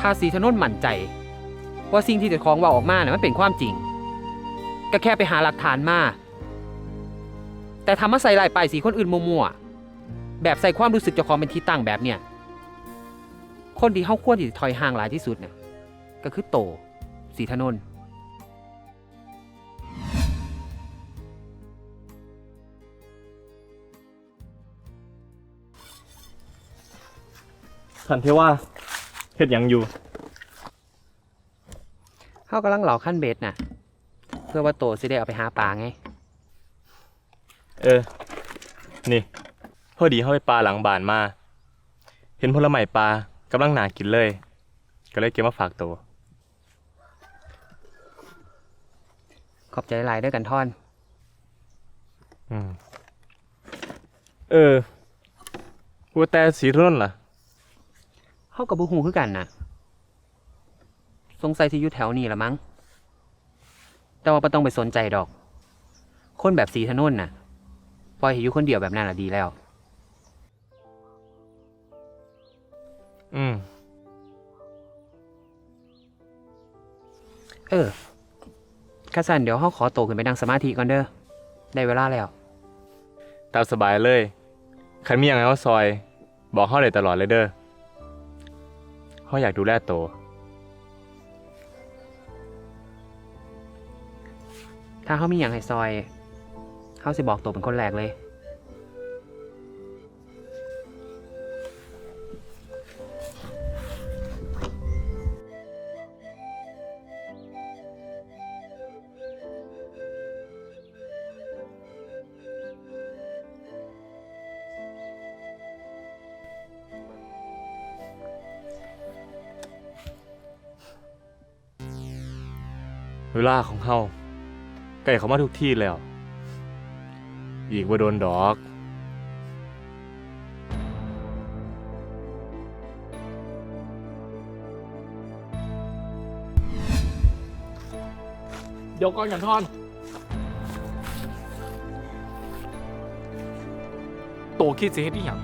ถ้าสีถนนมั่นใจ ว่าสิ่งที่เจ้าของว่าออกมาเนี่ยมันเป็นความจริง ก็แค่ไปหาหลักฐานมา แต่ทำมาใส่ลายไปสีคนอื่นมั่วๆแบบใส่ความรู้สึกเจ้าของเป็นที่ตั้งแบบเนี้ยคนที่เขาควรที่จะถอยห่างหลายที่สุดเนี่ยก็คือโตสีถนนท่านเทว่า เฮ็ดหยังอยู่ เขากำลังหลอกขั้นเบ็ดน่ะ เพื่อว่าโตสิได้เอาไปหาปลาไง เออ นี่พอดีเฮาไปปลาหลังบ้านมา เห็นผลไม้ปลากำลังน่ากินเลย ก็เลยเก็บมาฝากตัว ขอบใจหลายเด้วยกันท่อน อืม เออว่าแต่สีถนนล่ะ เขากับบุหูคือกันนะสงสัยที่อยู่แถวนี้ละมั้ง แต่ว่าไม่ต้องไปสนใจดอก คนแบบสีถนนน่ะ ปล่อยให้อยู่คนเดียวแบบนั้นละดีแล้ว อืม เออข้าสันเดี๋ยวเขาขอโตขึ้นไปนั่งสมาธิก่อนเด้อ ได้เวลาแล้ว ตามสบายเลย คันมีหยังให้เฮาซอย บอกเฮาได้ตลอดเลยเด้อ เฮาอยากดูแลตัวถ้าเขามีอย่างให้ซอย เขาสิบอกโตเป็นคนแรกเลย เวลาของเฮาใกล้เข้ามาทุกที่แล้ว อีกว่าโดนดอกเดี๋ยวก่อนกันท่อน โตคิดสิเฮ็ดอีหยัง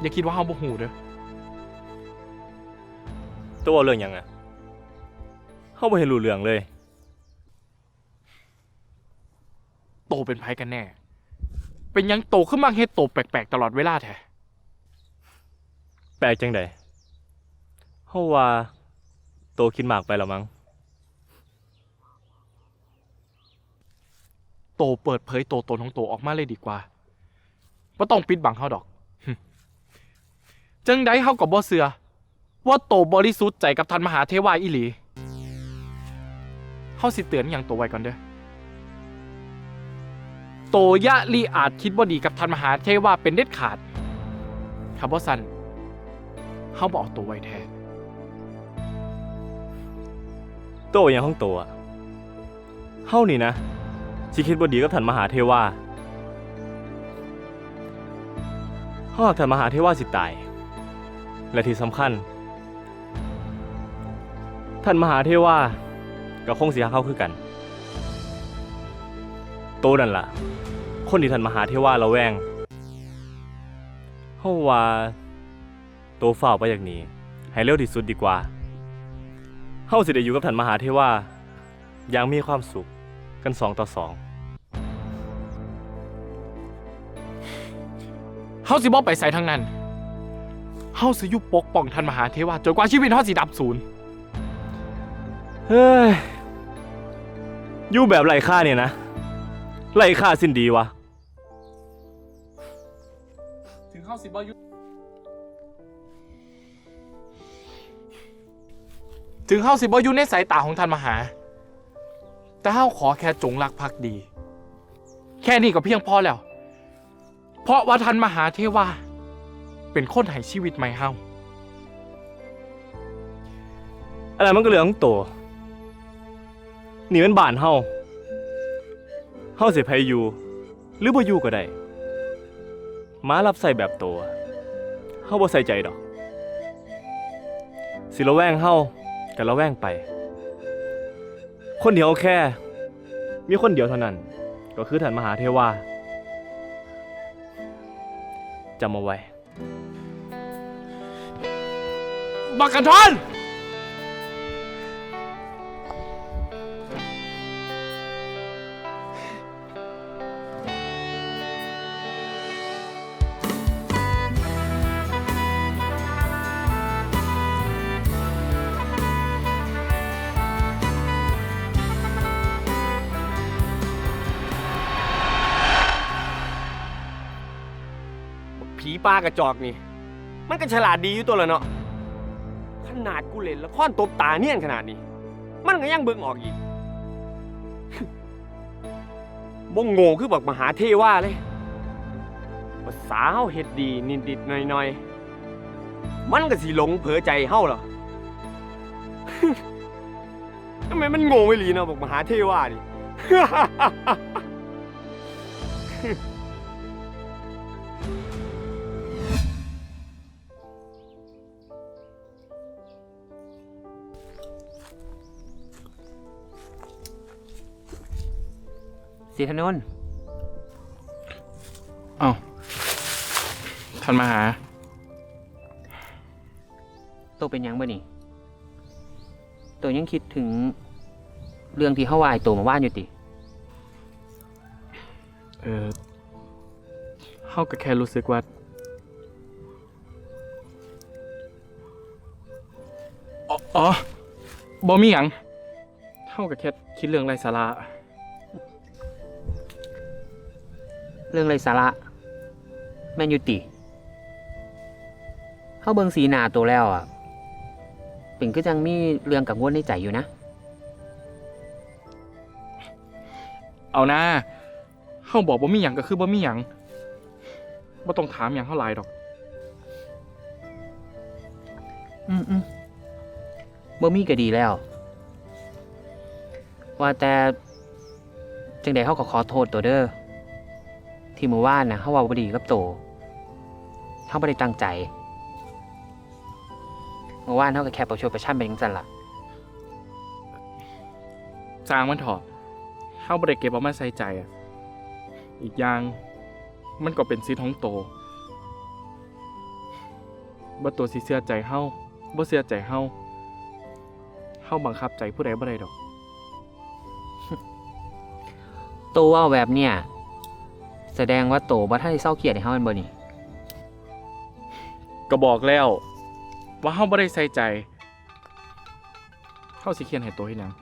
อย่าคิดว่าเฮาบ่ฮู้เด้อตัวเรื่องหยังอะ เฮาบ่เห็นรู้เรื่องเลย โตเป็นไผกันแน่ เป็นหยังโตขึ้นมาเฮ็ดโตแปลกๆตลอดเวลาแท้แปลกจังใดเฮาว่าโตคิดมากไปแล้วมั้ง โตเปิดเผยโตตนของโตออกมาเลยดีกว่าบ่ต้องปิดบังเฮาดอก จังไดเฮาก็บ่เชื่อว่าโตบริสุทธิ์ใจกับท่านมหาเทวาอีหลีเฮาสิเตือนอย่างโตไว้ก่อนเด้อโตยะลีอาจคิดบ่ดีกับท่านมหาเทวาเป็นเด็ดขาดถ้าบ่ซันเฮาบ่เอาโตไว้แท้โตอย่างของโตอะเฮานี่นะสิคิดบ่ดีกับท่านมหาเทวาหากท่านมหาเทวาสิตาย และที่สำคัญ ท่านมหาเทวา ก็คงสิหาเข้าคือกัน โตนั่นล่ะ คนที่ท่านมหาเทวาระแวงเฮาว่า โตฝ้าวไปจากนี้ ให้เร็วที่สุดดีกว่าเฮาสิได้อยู่กับท่านมหาเทวาอย่างมีความสุขกันสองต่อสองเฮาสิบ่ไปใส่ทั้งนั้น เฮาสิอยู่ปกป้องท่านมหาเทวาจนกว่าชีวิตเฮาสิดับสูญเฮ้ย อยู่แบบไร้ค่าเนี่ยนะไร้ค่าสิ้นดีวะ ถึงเฮาสิบ่อยู่ถึงเฮาสิบ่อยู่ในสายตาของท่านมหา แต่เฮาขอแค่จงรักภักดี แค่นี้ก็เพียงพอแล้ว เพราะว่าท่านมหาเทวาเป็นคนให้ชีวิตใหม่เฮา อะไรมันก็เรื่องของโตว นี่เป็นบ้านเฮาเฮาสิไปอยู่ หรือบ่อยู่ก็ได้มารับใส่แบบโตวเฮาบ่ใส่ใจดอก สิระแวงเฮาก็ระแวงไป คนเดียวแค่ มีคนเดียวเท่านั้น ก็คือท่านมหาเทวาจำเอาไว้บบักกันทอน ปลากระจอกนี่ มันก็ฉลาดดีอยู่ตัวละเนาะ ขนาดกูเล่นละครตบตาเนียนขนาดนี้ มันก็ยังเบิ่งออกอีกบ่งโง่คือบักมหาเทว่าเลยภาษาเฮาเฮ็ดดีนิดๆหน่อยๆ มันก็สิหลงเผลอใจเฮาเหรอทำไมมันโง่ไม่หลีเนาะบักมหาเทว่านี่ สีถนนเอ้าท่านมาหา ตัวเป็นหยังบ่นี่ ตัวยังคิดถึงเรื่องที่เฮาวายตัวมาว่านอยู่ติ เออเฮาก็แค่รู้สึกว่า อ๋ออ๋อบ่มีหยังเฮาก็แค่คิดเรื่องไร้สาระ รื่องไรสาระ แม่นอยุติเฮาเบิงสีหน้าตัวแล้วอะเป็นก็จังมีเรื่องกังวลในใจอยู่นะ เอานะเฮาบอกบ่มีหยังก็คือบ่มีหยังบ่ต้องถามหยังเฮาหลายดอก อืมอืมบ่มีก็ดีแล้ว ว่าแต่จังใดเฮาก็ขอโทษตัวเด้อ ที่เมื่อวานนะเฮาเว้าบ่ดีกับโตเฮาบ่ได้ตั้งใจเมื่อวานเฮาก็แค่ประชดประชันไปจังซั่นล่ะสร้างมันเถอะเฮาบ่ได้เก็บเอามาใส่ใจอะอีกอย่างมันก็เป็นสิทธิ์ของโตบ่ตัวสิเชื่อใจเฮาบ่เชื่อใจเฮาเฮาบังคับใจผู้ใดบ่ได้ดอกโตเว่าแบบเนี้ย แสดงว่าโตบ่ทันได้เศร้าเครียดให้เฮาแม่นบ่นี่ก็บอกแล้ว ว่าเฮาบ่ได้ใส่ใจเฮาสิเขียนให้โตเฮ็ดหยัง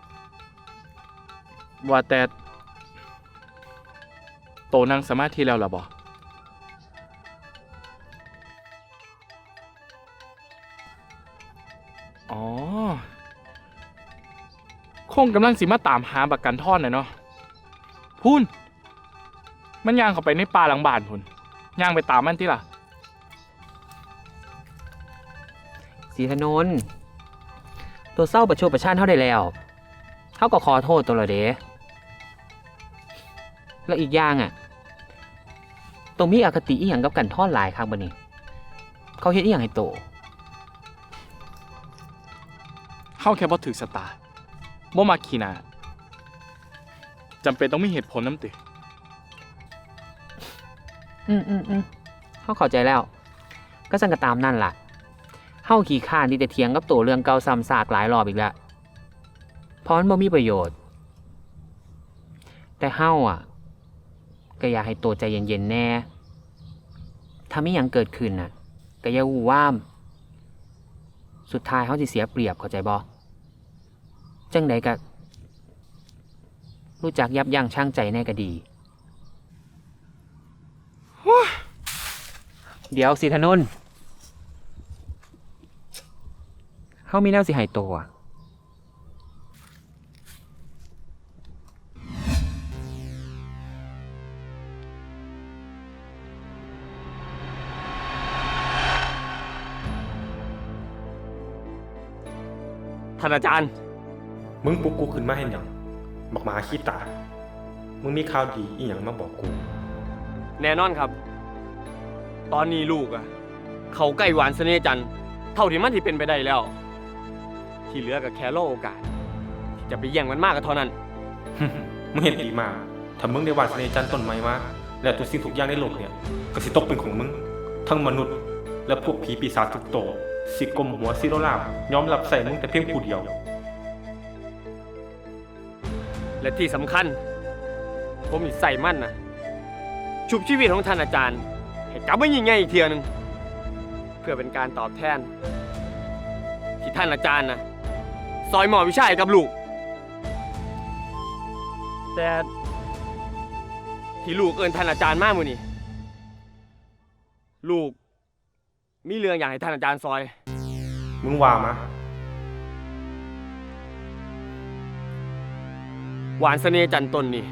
ว่าแต่โตนั่งสมาธิแล้วล่ะบ่อ๋อ คงกำลังสิมาตามหาบักกันท่อนน่ะเนาะพุ่น มันย่างเข้าไปในป่าหลังบ้านพุ่นย่างไปตามมันติล่ะ สีถนนตัวเศร้าประชดประชันเฮาได้แล้วเฮาก็ขอโทษตัวและเด้แล้วอีกอย่างอะตรงมีอคติอีหยังกับกันท่อนหลายครับบ่นี่เขาเฮ็ดอีหยังให้โตเข้าแค่บ่ถือสตาร์บ่มาขีหนาจำเป็นต้องมีเหตุผลน้ำติ อืมอืมอืมเฮาเข้าใจแล้ว ก็สั่งก็ตามนั่นล่ะเฮาขี้ข้านที่จะเถียงกับโตเรื่องเก่าซ้ำซากหลายรอบอีกแล้วเพราะมันบ่มีประโยชน์ แต่เฮาอะ ก็อยากให้โตใจเย็นๆแน่ ถ้ามีหยังเกิดขึ้นน่ะ ก็อย่าหูว่าม สุดท้ายเฮาสิเสียเปรียบเข้าใจบ่จังใดก็รู้จักยับยั้งชั่งใจแน่ก็ดี เดี๋ยวสิธนนท์เฮามีแนวสิใหายตัวท่านอาจารย์ มึงปลุกกูขึ้นมาให้หยังบักหมาขี้ตา มึงมีข่าวดีอีหยังมาบอกกู แน่นอนครับ ตอนนี้ลูกอะเขาใกล้หวานเสน่ห์จันทร์เท่าที่มันที่เป็นไปได้แล้ว ที่เหลือก็แค่รอโอกาสที่จะไปแย่งมันมากก็เท่านั้น มึงเห็นดีมากถ้ามึงได้วาดเสน่ห์จันทร์ต้นไม้มาแล้วทุกสิ่งทุกอย่างในโลกเนี่ยก็สิตกเป็นของมึง ทั้งมนุษย์ และพวกผีปีศาจทุกโตวสิกลมหัวซิโรลาบยอมรับใส่มึงแต่เพียงผู้เดียว และที่สำคัญ ผมนี่ใส่มั่นนะ ชุบชีวิตของท่านอาจารย์ ให้กลับมายิ่งใหญ่อีกเทียหนึง เพื่อเป็นการตอบแทน ที่ท่านอาจารย์นะซอยหมอวิชาให้กับลูก แต่ที่ลูกเอินท่านอาจารย์มากมือนี่ลูก มีเรื่องอยากให้ท่านอาจารย์ซอย มึงว่ามาหวานเสน่ห์จันทร์ต้นนี่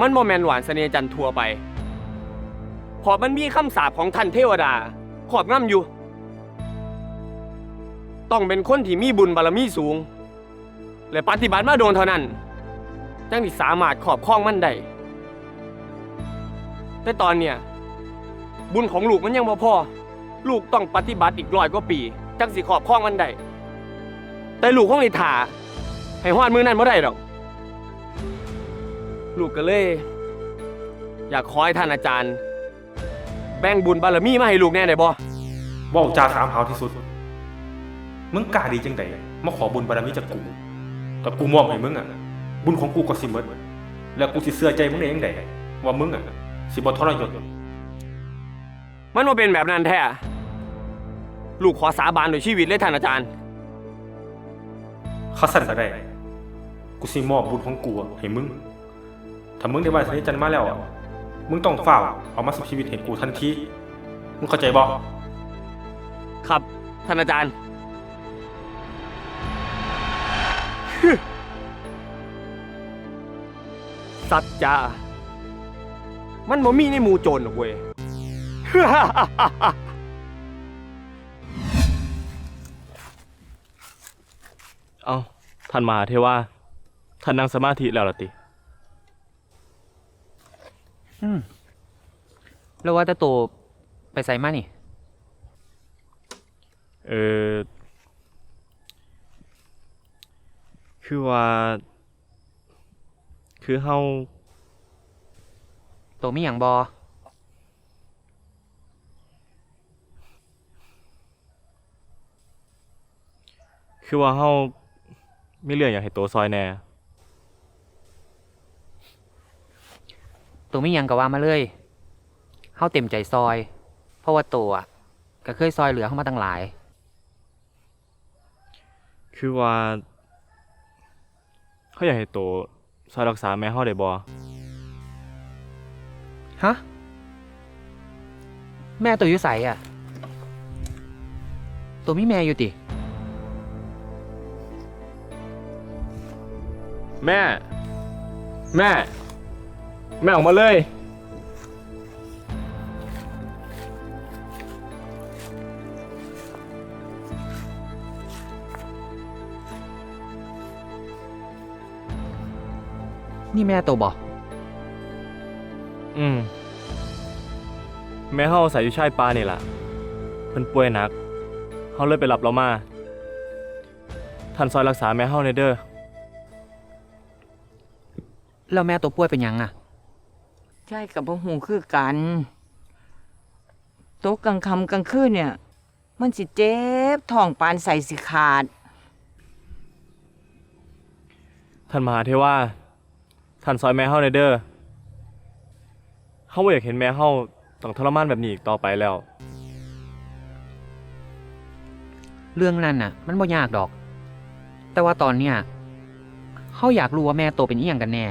มันโมแมนหวานเสน่ห์จันทร์ทัวไปเพราะมันมีคำสาปของท่านเทวดา ขอบง่ำอยู่ ต้องเป็นคนที่มีบุญบารมีสูง และปฏิบัติมาโดนเท่านั้น จังที่สามารถขอบครองมันได้ แต่ตอนเนี้ยบุญของลูกมันยังบ่พอ ลูกต้องปฏิบัติอีกร้อยกว่าปี จังสิขอบครองมันได้ แต่ลูกของนิถาให้ฮอดมือนั้นบ่ได้ดอก ลูกก็เลย อยากขอให้ท่านอาจารย์ แบ่งบุญบารมีมาให้ลูกแน่ได้บ่เว่าจาสามหาวที่สุด มึงกล้าดีจังไดมาขอบุญบารมีจากกูแต่กูมอบให้มึงอะ บุญของกูก็สิหมดแล้วกูสิเสื้อใจมึงได้ยังไงว่ามึงอะ สิบ่ทรยศมันว่าเป็นแบบนั้นแท้ลูกขอสาบานโดวยชีวิตเลยท่านอาจารย์ข้าสั่นก็ได้ กูสิมอบบุญของกูอะให้มึง ถ้ามึงได้ไหว้สนิทจันทร์มาแล้วอะมึงต้องฝ่าเอามาสุบชีวิตให้กูทันที มึงเข้าใจบ่ครับ ท่านอาจารย์ สัจจามันบ่มีในหมู่โจรหรอกเว้ย เอาท่านมหาเทว่า ท่านนั่งสมาธิแล้วล่ะติ อืมแล้วว่าแต่โตไปใส่มานี่ เออ คือว่า คือเฮาโตมีหยังบอคือว่าเฮามีเรื่องอยากให้โตซอยแหน่ โตมีหยังก็ว่ามาเลยเฮาเต็มใจซอย เพราะว่าโตอะก็เคยซอยเหลือเฮามาตั้งหลาย คือว่าเขาอยากให้โตซอยรักษาแม่เฮาได้บ่ฮะ แม่โตอยู่ใสอะโตมีแม่อยู่ติ แม่ แม่ แม่ออกมาเลย นี่แม่โตบ่อืม แม่เฮาอาศัยอยู่ชายป่านี่ล่ะเพิ่นป่วยหนักเฮาเลยไปรับเรามาท่านซอยรักษาแม่เฮาในอยเด้อ แล้วแม่โตป่วยเป็นหยังอะ ใช่กับพหูคือกันตกกลางค่ำกลางคืนเนี่ย มันสิเจ็บท้องปานใส่สิขาด ท่านมหาเทว่า ท่านซอยแม่เฮาในอยเด้อเฮาบ่อยากเห็นแม่เฮาต้องทรมานแบบนี้อีกต่อไปแล้ว เรื่องนั้นน่ะ มันบ่ยากดอก แต่ว่าตอนเนี้ยเฮาอยากรู้ว่าแม่โตเป็นอีหยังกันแน่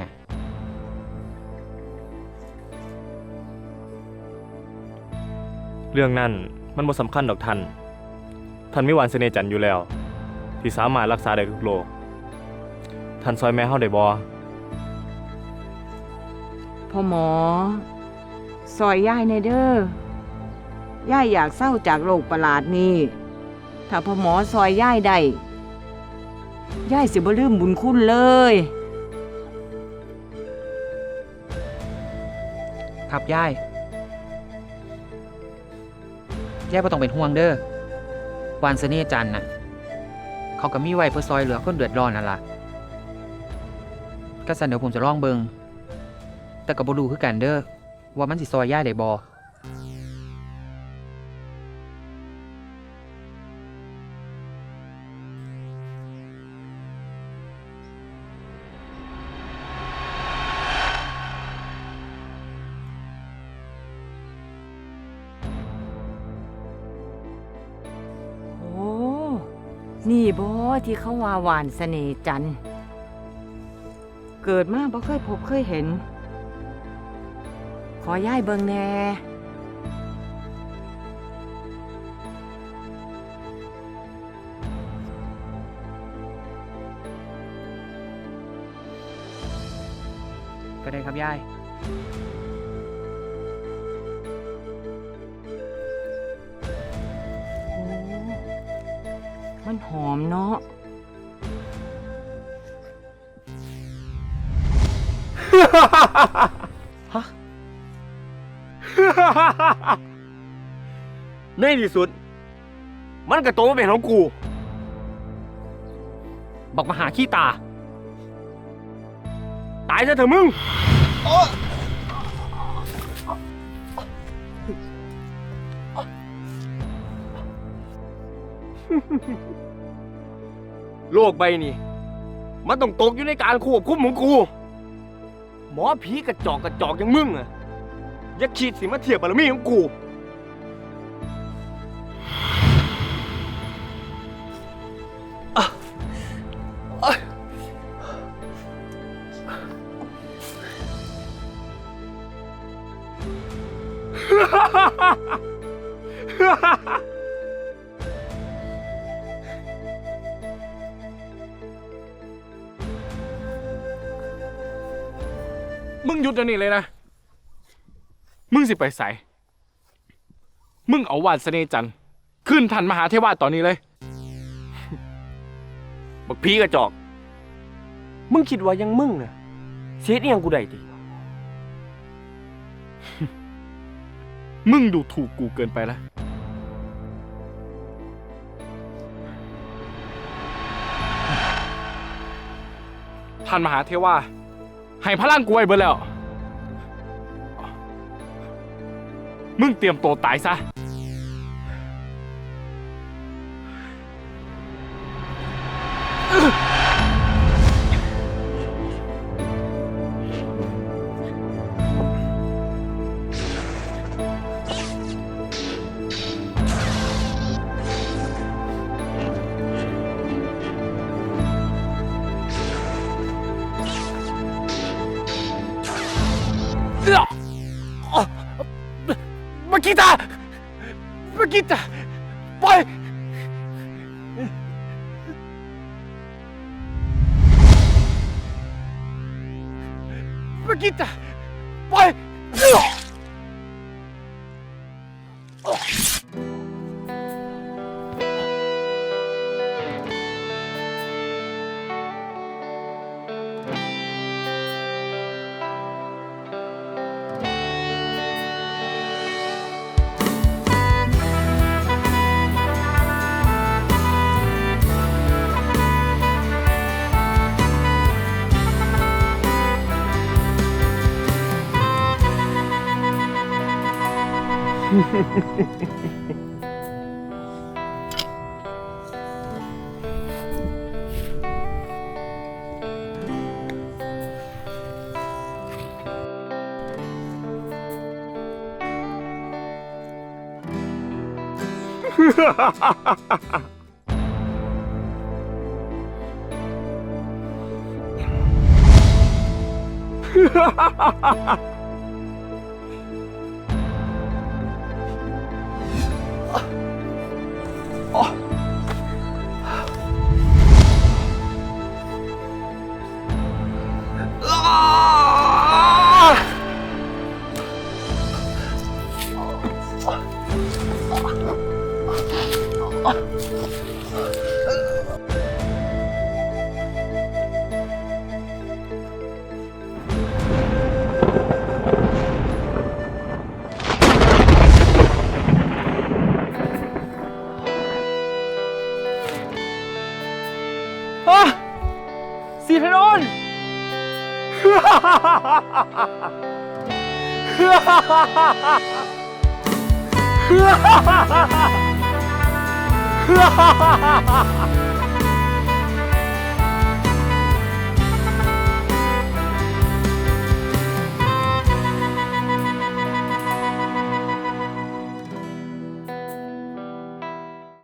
เรื่องนั้นมันบ่สำคัญดอกท่าน ท่านมีหวานเสน่ห์จันทร์อยู่แล้ว ที่สามารถรักษาได้ทุกโรคท่านซอยแม่เฮาได้บ่พ่อหมอ ซอยย่ายในเด้อย่ายอยากเศร้าจากโรคประหลาดนี้ถ้าพ่อหมอซอยย่ายได้ย่ายสิบ่ลืมบุญคุณเลย ครับยายยายบ่ต้องเป็นห่วงเด้อวานเสน่ห์จันทร์น่ะ เขาก็มีไว้เพื่อซอยเหลือคนเดือดร้อนนั่นล่ะก็สันเดี๋ยวผมจะลองเบิงแต่ก็บ่รู้คือกันเด้อว่ามันสิซอยยายได้บ่ นี่บ่ที่เขาว่าหวานเสน่จันทร์เกิดมาบ่เคยพบเคยเห็น ขอย่ายเบิงแหน่ก็ได้ครับยาย มันหอมเนาะในที่สุด มันก็โตมาเป็นของกูบอกมาหาขี้ตา ตายซะเถอะมึง โโลกใบนี้ มันต้องตกอยู่ในการควบคุมของกูหมอผีกระจอกกระจอกอย่างมึงอะอย่าคิดสิมาเทียบบารมีของกู ยุดเดี๋ยวนี้เลยนะ มึงสิไปใส่มึงเอาวานเสน่ห์จันทร์ขึ้นทันมหาเทวาตอนนี้เลย บักผีกระจอก มึงคิดว่ายังมึงน่ะเสียดอีหยังกูได้ติมึงดูถูกกูเกินไปแล้ว ท่านมหาเทวาให้พลังกูไว้เบิดแล้ว มึงเตรียมตัวตายซะ สี ฮ่าฮ่าฮ่าฮ่า